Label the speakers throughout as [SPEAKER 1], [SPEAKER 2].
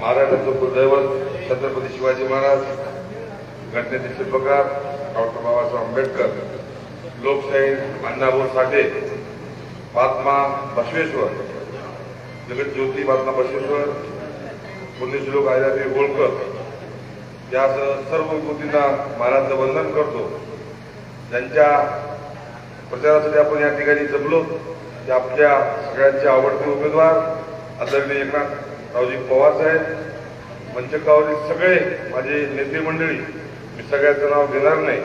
[SPEAKER 1] महाराष्ट्राचं कुलदैवत छत्रपती शिवाजी महाराज घटनेचे शिल्पकार डॉक्टर बाबासाहेब आंबेडकर लोकशाहीर अण्णाभाऊ साठे महात्मा बसवेश्वर जगतज्योती महात्मा बसवेश्वर पुण्यश्लोक आयदादेवी होळकर यासह सर्व कृतींना मानाचं वंदन करतो. त्यांच्या प्रचारासाठी आपण या ठिकाणी जमलो ते आपल्या सगळ्यांचे आवडते उमेदवार आदरणीय एकनाथ रावजी पवार साहेब मंचकावरील सगळे माझे नेते मंडळी मी सगळ्याचं नाव घेणार नाही.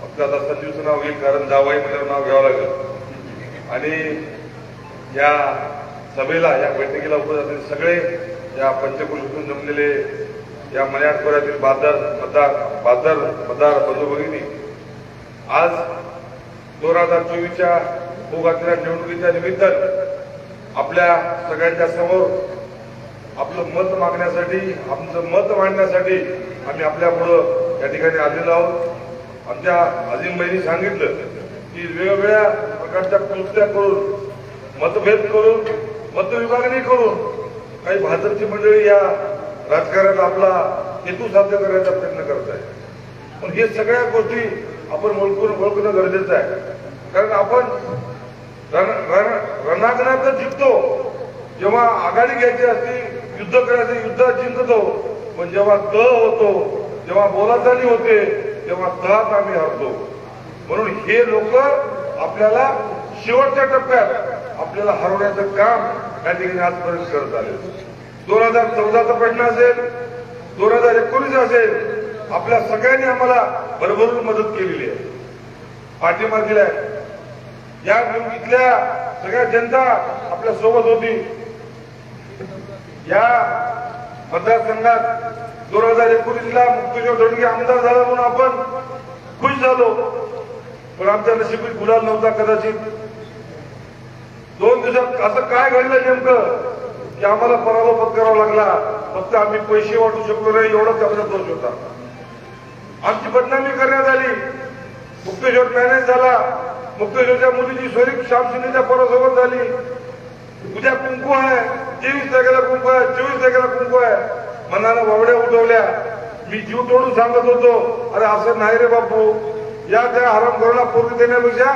[SPEAKER 1] फक्त आता संजीवचं नाव घेईल कारण जावाई म्हणजे नाव घ्यावं लागेल. आणि या सभेला या बैठकीला उपस्थित सगळे या पंचकृषीतून जमलेले या मल्याळ बाजार मतदार बाजार मतदार बंधू भगिनी आज दोन हजार चोवीसच्या भूगातल्या निवडणुकीच्या निमित्तानं आपल्या सगळ्यांच्या समोर आपलं मत मागण्यासाठी आमचं मत मांडण्यासाठी आम्ही आपल्यापुढं या ठिकाणी आलेलो आहोत. आमच्या अजिम बहिणी सांगितलं की वेगवेगळ्या प्रकारच्या कृत्या करून मतभेद करून मतविभागणी करून काही भाजपची मंडळी या राजकारणात आपला हेतू साध्य करण्याचा प्रयत्न करत आहे पण हे सगळ्या गोष्टी आपण ओळखून ओळखणं गरजेचं आहे. कारण आपण रण- रण- रणांगणात जिंकतो. जेव्हा आघाडी घ्यायची असती युद्ध करायचं युद्धात जिंकतो. पण जेव्हा त होतो जेव्हा बोलाचाली होते तेव्हा तहात आम्ही हरतो. म्हणून हे लोक आपल्याला शेवटच्या टप्प्यात आपल्याला हरवण्याचं काम या ठिकाणी आजपर्यंत करत आले. दोन हजार चौदाचा प्रश्न असेल दोन हजार एकोणीस असेल आपल्या सगळ्यांनी आम्हाला भरभरून मदत केलेली आहे. पाठिंबा दिलाय. या इथल्या सगळ्या जनता आपल्यासोबत होती. या मतदारसंघात दोन हजार एकोणीसला मुक्तेश्वर धोंडगे आमदार झाला म्हणून आपण खुश झालो. पण आमच्या नशिबीत गुलाल नव्हता कदाचित. दोन दिवसात असं काय घडलं नेमकं? की आम्हाला पराभव पत्करावा लागला. फक्त आम्ही पैसे वाटू शकलो नाही एवढाच आमचा दोष होता. आमची बदनामी करण्यात आली. मुक्तेश्वर मॅनेज झाला. मुक्तेश्वरच्या मुलीची सोयरी श्याम शिंदेच्या पोरासोबत झाली. उद्या कुंकू आहे तेवीस तारखेला कुंकू आहे चोवीस तारखेला कुंकू आहे. मनानं वावड्या उठवल्या. मी जीव तोडून सांगत होतो अरे असं नाही रे बापू. या त्या हरामखोराला पोरगी देण्यापेक्षा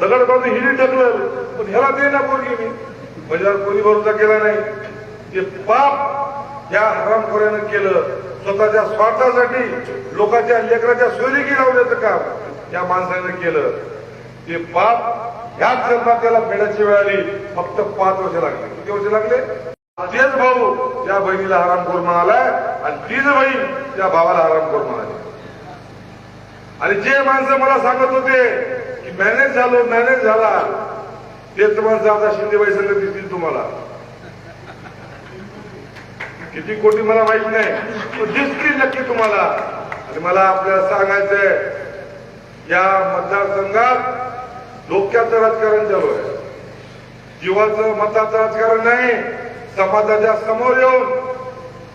[SPEAKER 1] दगड बाजू हिरी टाकलं पण ह्याला दे ना पोरगी मी. म्हणजे कोणी भरोसा केला नाही. ते पाप या हरामखोऱ्यानं केलं. स्वतःच्या स्वार्थासाठी लोकांच्या लेकराच्या सोयरीकी लावण्याचं काम या माणसानं केलं. ते पाप ह्याच जन्मात त्याला फेडायची वेळ आली फक्त पाच वर्ष लागले. किती वर्ष लागले? तेच भाऊ त्या बहिणीला हरामखोर म्हणालाय आणि तीच बहीण त्या भावाला हरामखोर म्हणाली. आणि जे माणसं मला सांगत होते की मॅनेज झालो मॅनेज झाला तेच माणसं आता शिंदेबाई संघ दिसतील तुम्हाला. किती कोटी मला माहीत नाही दिसतील नक्की तुम्हाला. आणि मला आपल्याला सांगायचंय या मतदारसंघात डोक्याचं राजकारण चालू आहे. जीवाचं मताचं राजकारण नाही. समाजाच्या समोर येऊन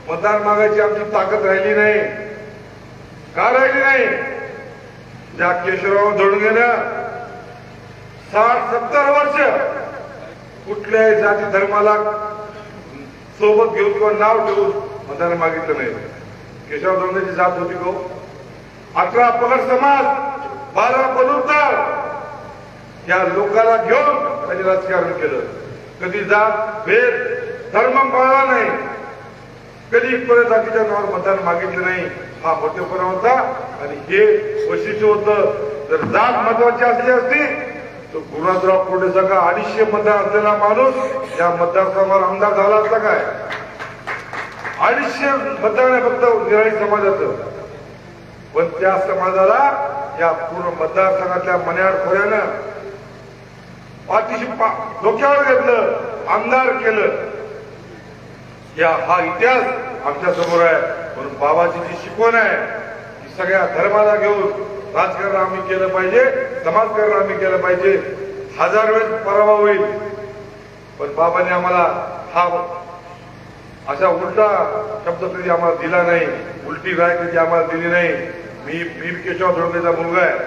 [SPEAKER 1] मतदान मागायची आमची ताकद राहिली नाही. का राहिली नाही? ज्या केशवराव धोडगेनं साठ सत्तर वर्ष कुठल्याही जाती धर्माला सोबत घेऊन किंवा नाव ठेवून मतदान मागितलं नाही. केशवराव धोंडेची जात होती गो हो? अठरा पगड समाज बारा बलुरदार या लोकाला घेऊन त्यांनी राजकारण केलं. कधी जात भेद धर्म पाळला नाही. कधी परत जातीच्या नावावर मतदान मागितलं नाही हा मोठेपणा होता. आणि हे वैशिष्ट्य होतं जर जात महत्वाची असली असती तर गुरुनाथराव सगळा अडीचशे मतदार असलेला माणूस या मतदारसंघावर आमदार झाला असता काय? अडीचशे मतदान आहे फक्त निराळी समाजाचं. पण त्या समाजाला या पूर्ण मतदारसंघातल्या मन्याड खोऱ्यानं पाठीशी पा- डोक्यावर घेतलं आमदार केलं. या हा इतिहास आमच्यासमोर आहे. म्हणून बाबाची जी शिकवण आहे की सगळ्या धर्माला घेऊन राजकारण आम्ही केलं पाहिजे समाजकारण आम्ही केलं पाहिजे. हजार वेळेस पराभव होईल. पण बाबांनी आम्हाला हा अशा उलटा शब्द कधी आम्हाला दिला नाही. उलटी राय कधी आम्हाला दिली नाही. मी भीम केशव धोंडेचा मुलगा आहे.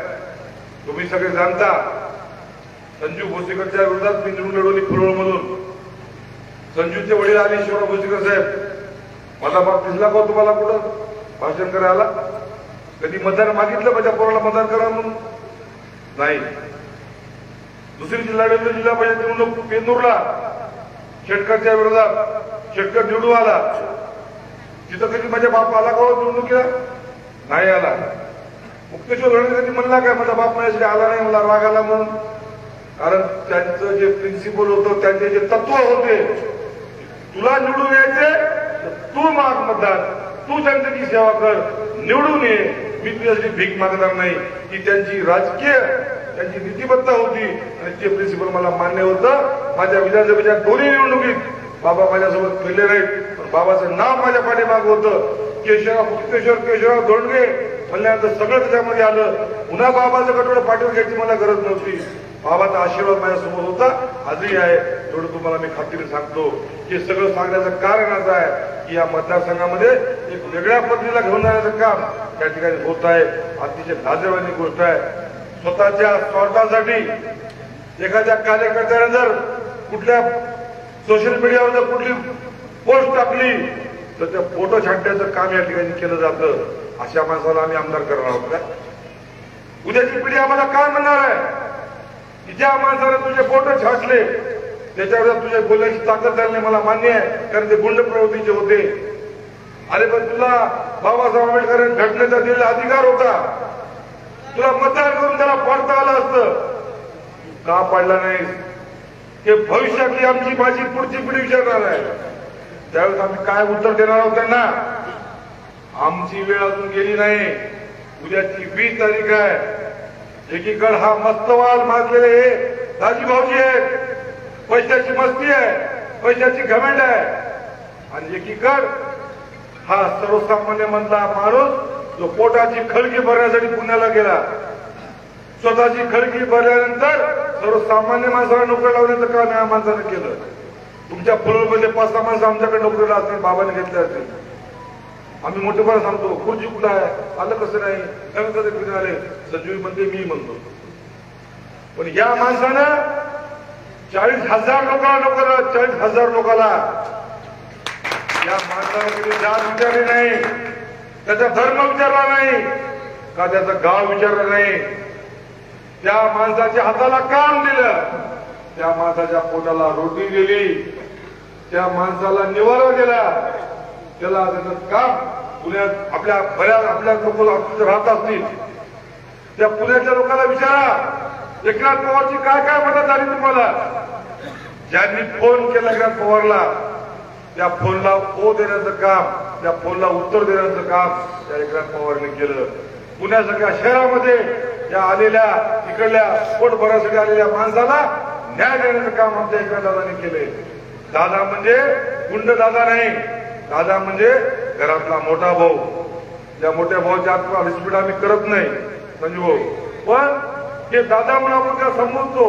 [SPEAKER 1] तुम्ही सगळे जाणता. संजू भोसेकरच्या विरोधात मी निवडून लढवली फुलवळमधून संजूचे वडील आले शिवराव भोसेकर साहेब मला बाप दिसला का हो तुम्हाला कुठं? भाषण करायला कधी मतदान मागितलं माझ्या पोराला मतदान करा म्हणून? नाही. दुसरी जिल्हा जिल्हा परिषद निवडणूक पेंदूरला. शेटकरच्या विरोधात शेटकर निवडून आला. तिथं कधी माझ्या बाप आला का हो निवडणुकीला? नाही आला. मुक्तेश्वर धरण कधी म्हणला काय माझा बाप माझ्यासाठी आला नाही मला राग आला म्हणून. कारण त्यांचं जे प्रिन्सिपल होतं त्यांचे जे तत्व होते तुला निवडून यायचे तू माग मतदान. तू त्यांची सेवा कर. निवडून ये. मी तुझ्यासाठी भीक मागणार नाही. ही त्यांची राजकीय त्यांची नीतिबद्धता होती. आणि ते प्रिन्सिपल मला मान्य होतं. माझ्या विधानसभेच्या दोन्ही निवडणुकीत बाबा माझ्यासोबत फिरले नाहीत. पण बाबाचं नाव माझ्या पाठीमाग होतं. केशवराव मुक्तेश्वर केशवराव धोंडगे म्हणल्यानंतर सगळं त्याच्यामध्ये आलं. पुन्हा बाबाचं कठोर पाठवून घ्यायची मला गरज नव्हती. बाबाचा आशीर्वाद माझ्यासमोर होता. आजही आहे. थोडं तुम्हाला मी खात्रीने सांगतो हे सगळं सांगण्याचं कारण असं आहे की या मतदारसंघामध्ये एक वेगळ्या पद्धतीला घेऊन जाण्याचं काम त्या ठिकाणी होत आहे. अतिशय लाजवानी गोष्ट आहे. स्वतःच्या स्वार्थासाठी एखाद्या कार्यकर्त्याने जर कुठल्या सोशल मीडियावर जर कुठली पोस्ट टाकली तर त्या फोटो छाटण्याचं काम या ठिकाणी केलं जातं. अशा माणसाला आम्ही आमदार करणार आहोत का? उद्याची पिढी आम्हाला काय म्हणणार आहे? की ज्या माणसाला तुझे फोटो छाटले त्याच्यावर तुझ्या बोलण्याची ताकद झाली मला मान्य आहे कारण ते गुंड प्रवृत्तीचे होते. अरे पण तुला बाबासाहेब आंबेडकर घटनेचा दिलेला अधिकार होता. तुला मतदान करून त्याला पाडता आलं असतं. का पाडला नाही? ते भविष्यातली आमची माझी पुढची पिढी विचारणार आहे. त्यावेळेस आम्ही काय उत्तर देणार आहोत त्यांना? आमची वेळ अजून गेली नाही. उद्याची वीस तारीख आहे. एकीकड हा मस्तवाल माजलेले हे दाजी भाऊजी आहेत पैशाची मस्ती आहे. पैशाची घमेंड आहे. आणि एकीकड हा सर्वसामान्य मधला माणूस जो पोटाची खळगी भरण्यासाठी पुण्याला गेला. स्वतःची खळगी भरल्यानंतर सर्वसामान्य माणसाला नोकरी लावण्याचं काम या माणसानं केलं. तुमच्या फुलमध्ये पाच सहा माणसं आमच्याकडे नोकरीला असतील बाबाने घेतल्या असतील. आम्ही मोठेपणा सांगतो खुर्ची कुठं आहे? आलं कसं नाही? नवीन कधी फिरून आले? सजीवी म्हणते मी म्हणतो. पण या माणसानं चाळीस हजार लोकांना नोकर चाळीस हजार लोकांना या माणसाने कधी जात विचारली नाही त्याचा धर्म विचारला नाही का त्याचा गाव विचारला नाही? त्या माणसाच्या हाताला काम दिलं त्या माणसाच्या पोटाला रोटी दिली त्या माणसाला निवारा दिला. त्याला त्याचं काम पुण्यात आपल्या बऱ्याच आपल्या लोक राहत असतील त्या पुण्याच्या लोकांना विचारा एकनाथ पवारची काय काय मदत झाली तुम्हाला? ज्यांनी फोन केला एकनाथ पवारला त्या फोनला ओ देण्याचं काम त्या फोनला उत्तर देण्याचं काम त्या एकनाथ पवारने केलं. पुण्यासारख्या शहरामध्ये या आलेल्या इकडल्या पोट आलेल्या माणसाला न्याय देण्याचं काम आमच्या एकनाथ दादाने केले दादा म्हणजे गुंड दादा नाही. दादा म्हणजे घरातला मोठा भाऊ. त्या मोठ्या भाऊच्या आत्मा आम्ही करत नाही संजू भाऊ. पण ते दादा म्हणून आपण त्या समजतो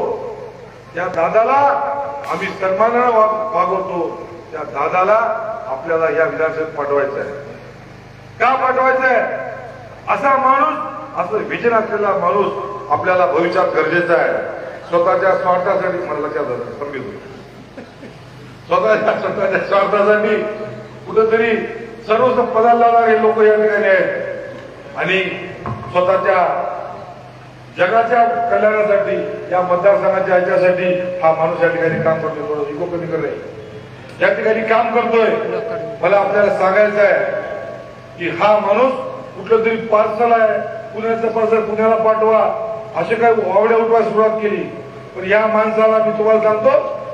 [SPEAKER 1] त्या दादाला आम्ही सन्मानानं वागवतो. त्या दादाला आपल्याला या विधानसभेत पाठवायचं आहे का पाठवायचं आहे असा माणूस असं विजन असलेला माणूस आपल्याला भविष्यात गरजेचा आहे. स्वतःच्या स्वार्थासाठी मला लक्षात आलं. स्वतःच्या स्वतःच्या स्वार्थासाठी कुठंतरी सर्व पदाला लावणारे लोक या ठिकाणी आहेत. आणि स्वतःच्या जगाच्या कल्याणासाठी या मतदारसंघाच्या याच्यासाठी हा माणूस या ठिकाणी काम करतोय. थोडं इको कमी करत या ठिकाणी काम करतोय. मला आपल्याला सांगायचं आहे की हा माणूस कुठलं तरी पार्सल आहे. पुण्याचं पार्सल पुण्याला पाठवा. असे काय वावड्या उठवा सुरुवात केली. पण या माणसाला मी तुम्हाला सांगतो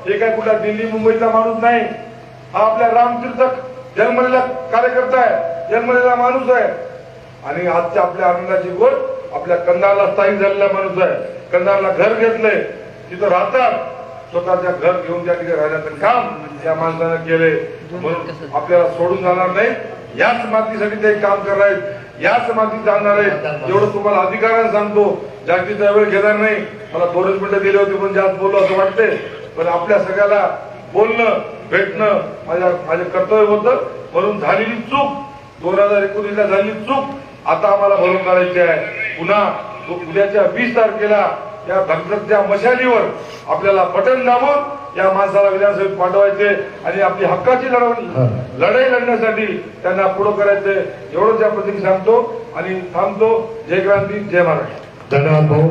[SPEAKER 1] हे काय कुठला दिल्ली मुंबईचा माणूस नाही. हा आपल्या रामतीर्थ जन्मलेला कार्यकर्ता आहे जन्मलेला माणूस आहे. आणि आजच्या आपल्या आनंदाची गोष्ट आपल्या कंधारला स्थायिक झालेला माणूस आहे. कंधारला घर घेतलंय. तिथं राहतात. स्वतःच्या घर घेऊन त्या ठिकाणी राहण्याचं काम त्या माणसानं केले म्हणून आपल्याला सोडून जाणार नाही. याच मातीसाठी ते काम करणार आहेत. याच मातीत जाणार आहेत. एवढं तुम्हाला अधिकारानं सांगतो. जास्तीचा वेळ घेणार नाही. मला दोनच मिनिटं दिले होते पण जास्त बोललो असं वाटते पण आपल्या सगळ्याला बोलणं भेटणं माझ्या माझे कर्तव्य होतं. म्हणून झालेली चूक दोन हजार एकोणीसला झालेली चूक आता आम्हाला भरून काढायची आहे. पुन्हा उद्याच्या वीस तारखेला या भक्ताच्या मशालीवर आपल्याला बटन दाबून या माणसाला विधानसभेत पाठवायचे आणि आपली हक्काची लढव लढाई लढण्यासाठी त्यांना पुढं करायचे. एवढंच या प्रतिक्रिया सांगतो आणि थांबतो. जय क्रांती जय महाराष्ट्र.
[SPEAKER 2] धन्यवाद भाऊ.